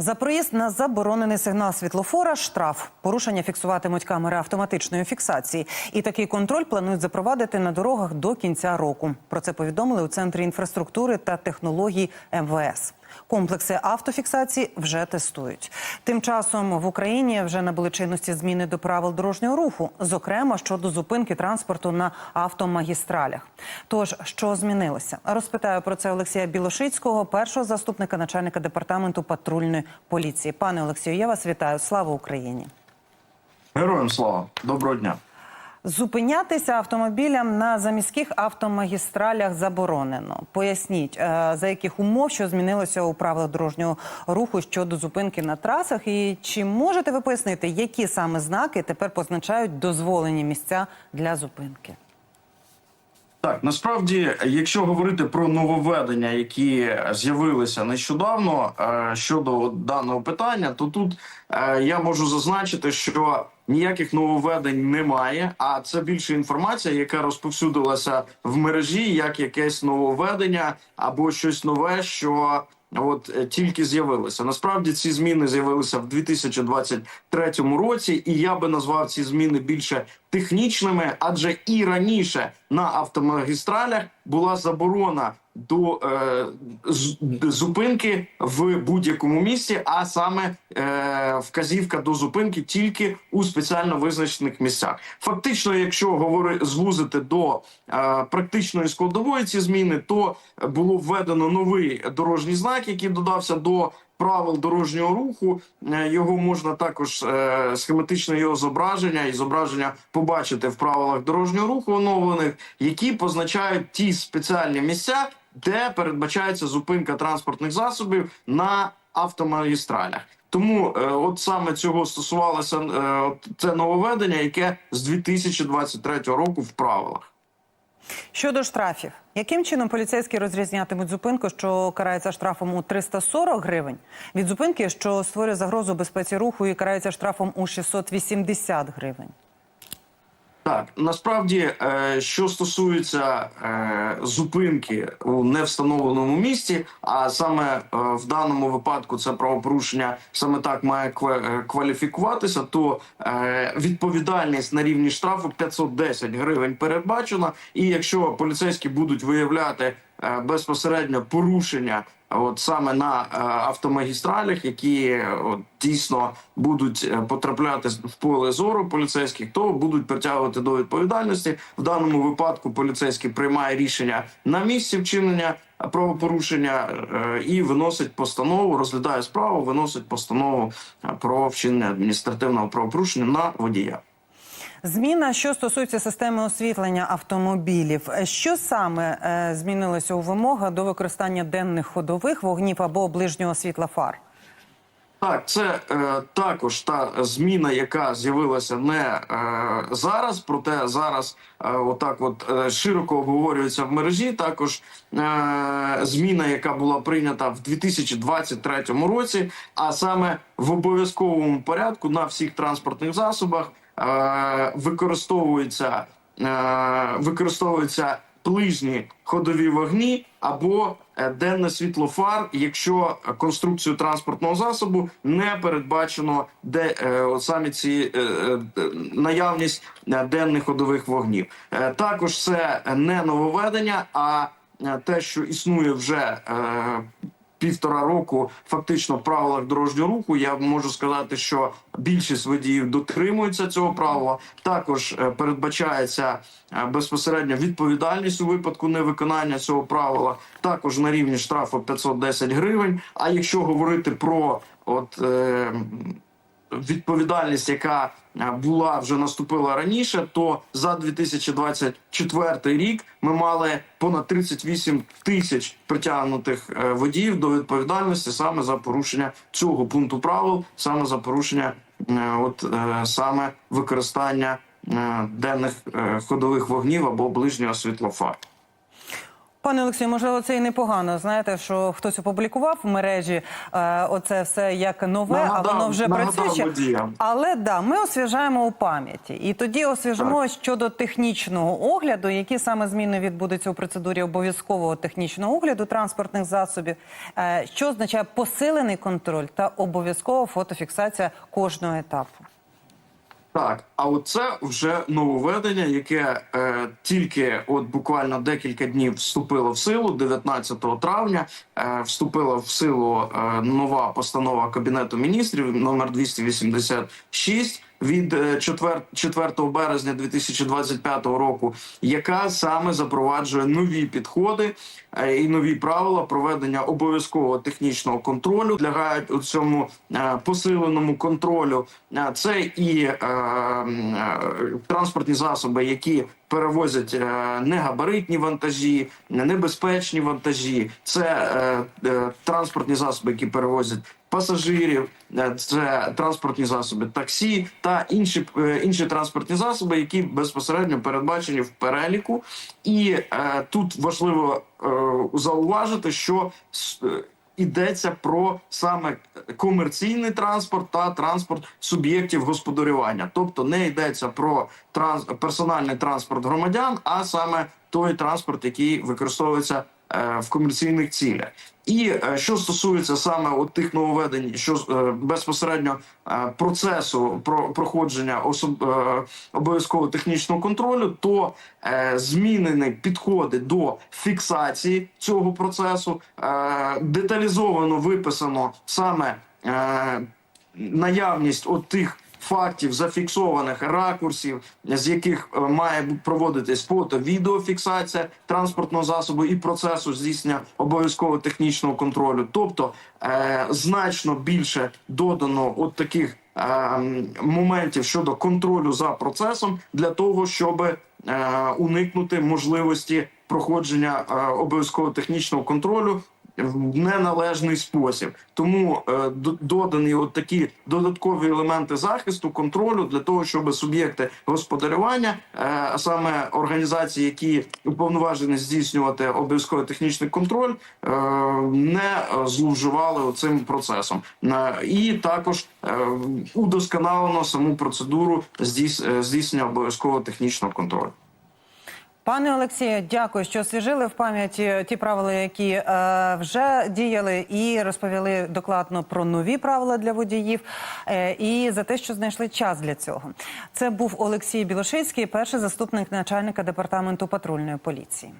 За проїзд на заборонений сигнал світлофора штраф. Порушення фіксуватимуть камери автоматичної фіксації. І такий контроль планують запровадити на дорогах до кінця року. Про це повідомили у центрі інфраструктури та технологій МВС. Комплекси автофіксації вже тестують. Тим часом в Україні вже набули чинності зміни до правил дорожнього руху, зокрема щодо зупинки транспорту на автомагістралях. Тож що змінилося? Розпитаю про це Олексія Білошицького, першого заступника начальника департаменту патрульної поліції. Пане Олексію, я вас вітаю. Слава Україні! Героям слава, доброго дня. Зупинятися автомобілям на заміських автомагістралях заборонено. Поясніть, е, за яких умов що змінилося у правилах дорожнього руху щодо зупинки на трасах, і чи можете ви пояснити, які саме знаки тепер позначають дозволені місця для зупинки? Так, насправді, якщо говорити про нововведення, які з'явилися нещодавно е, щодо даного питання, то тут е, я можу зазначити, що ніяких нововведень немає. А це більше інформація, яка розповсюдилася в мережі, як якесь нововведення або щось нове, що От е, тільки з'явилося. Насправді ці зміни з'явилися в 2023 році, і я би назвав ці зміни більше технічними, адже і раніше на автомагістралях була заборона до е, зупинки в будь-якому місці, а саме е, вказівка до зупинки тільки у спеціально визначених місцях. Фактично, якщо говори звузити до е, практичної складової ці зміни, то було введено новий дорожній знак, який додався до правил дорожнього руху. Е, Його можна також е, схематичне його зображення і зображення побачити в правилах дорожнього руху оновлених, які позначають ті спеціальні місця, де передбачається зупинка транспортних засобів на автомагістралях. Тому е, от саме цього стосувалося е, це нововведення, яке з 2023 року в правилах. Щодо штрафів, яким чином поліцейські розрізнятимуть зупинку, що карається штрафом у 340 гривень, від зупинки, що створює загрозу безпеці руху і карається штрафом у 680 гривень? Так, насправді, е, що стосується е, зупинки у невстановленому місці, а саме е, в даному випадку це правопорушення саме так має кваліфікуватися, то відповідальність на рівні штрафу 510 гривень передбачена. І якщо поліцейські будуть виявляти безпосередньо порушення. От саме на е, автомагістралях, які е, от, дійсно будуть е, потрапляти в поле зору поліцейських, то будуть притягувати до відповідальності. В даному випадку поліцейський приймає рішення на місці вчинення правопорушення е, і виносить постанову, розглядає справу, виносить постанову е, про вчинення адміністративного правопорушення на водія. Зміна, що стосується системи освітлення автомобілів, що саме е, змінилося у вимогах до використання денних ходових вогнів або ближнього світла фар? Так, це е, також та зміна, яка з'явилася не е, зараз, проте зараз е, отак, от е, широко обговорюється в мережі. Також е, зміна, яка була прийнята в 2023 році, а саме в обов'язковому порядку на всіх транспортних засобах використовується, е, ближні ходові вогні або е, денне світло фар, якщо конструкцію транспортного засобу не передбачено, де е, от самі ці е, наявність денних ходових вогнів. Також це не нововведення, а те, що існує вже. Півтора року фактично в правилах дорожнього руху. Я можу сказати, що більшість водіїв дотримуються цього правила. Також е, передбачається е, безпосередньо відповідальність у випадку невиконання цього правила. Також на рівні штрафу 510 гривень. А якщо говорити про от е, відповідальність, яка е, була вже наступила раніше, то за 2024 рік ми мали понад 38 тисяч притягнутих е, водіїв до відповідальності саме за порушення цього пункту правил, саме за порушення е, от саме використання денних ходових вогнів або ближнього світлофар. Пане Олексію, можливо, це і непогано. Знаєте, що хтось опублікував в мережі е, оце все як нове, Нагадав- а воно вже працює. Але да, ми освіжаємо у пам'яті. І тоді освіжимо щодо технічного огляду, які саме зміни відбудуться у процедурі обов'язкового технічного огляду транспортних засобів, е, що означає посилений контроль та обов'язкова фотофіксація кожного етапу. Так, а от це вже нововведення, яке е, тільки от буквально декілька днів вступило в силу. 19 травня е, вступила в силу е, нова постанова Кабінету міністрів номер 286 від е, 4, 4 березня 2025 року, яка саме запроваджує нові підходи е, і нові правила проведення обов'язкового технічного контролю. Лягають у цьому е, посиленому контролю. Це і транспортні засоби, які перевозять е, негабаритні вантажі, небезпечні вантажі. Це е, е, транспортні засоби, які перевозять пасажирів, е, це транспортні засоби таксі та інші, е, інші транспортні засоби, які безпосередньо передбачені в переліку. І е, тут важливо е, зауважити, що е, Йдеться про саме комерційний транспорт та транспорт суб'єктів господарювання, тобто не йдеться про транс персональний транспорт громадян, а саме той транспорт, який використовується в комерційних цілях. І е, що стосується саме от тих нововведень, що е, безпосередньо е, процесу про проходження особ, е, обов'язкового технічного контролю, то е, змінені підходи до фіксації цього процесу, е, деталізовано виписано саме е, наявність от тих фактів зафіксованих ракурсів, з яких е, має проводитись фото відеофіксація транспортного засобу і процесу здійснення обов'язкового технічного контролю. Тобто е, значно більше додано от таких е, моментів щодо контролю за процесом для того, щоб е, уникнути можливості проходження е, обов'язкового технічного контролю в неналежний спосіб. Тому е, додані от такі додаткові елементи захисту, контролю для того, щоб суб'єкти господарювання, е, а саме організації, які уповноважені здійснювати обов'язковий технічний контроль, е, не зловживали цим процесом. Е, І також е, удосконалено саму процедуру е, здійснення обов'язкового технічного контролю. Пане Олексію, дякую, що освіжили в пам'яті ті правила, які е, вже діяли, і розповіли докладно про нові правила для водіїв, е, і за те, що знайшли час для цього. Це був Олексій Білошицький, перший заступник начальника департаменту патрульної поліції.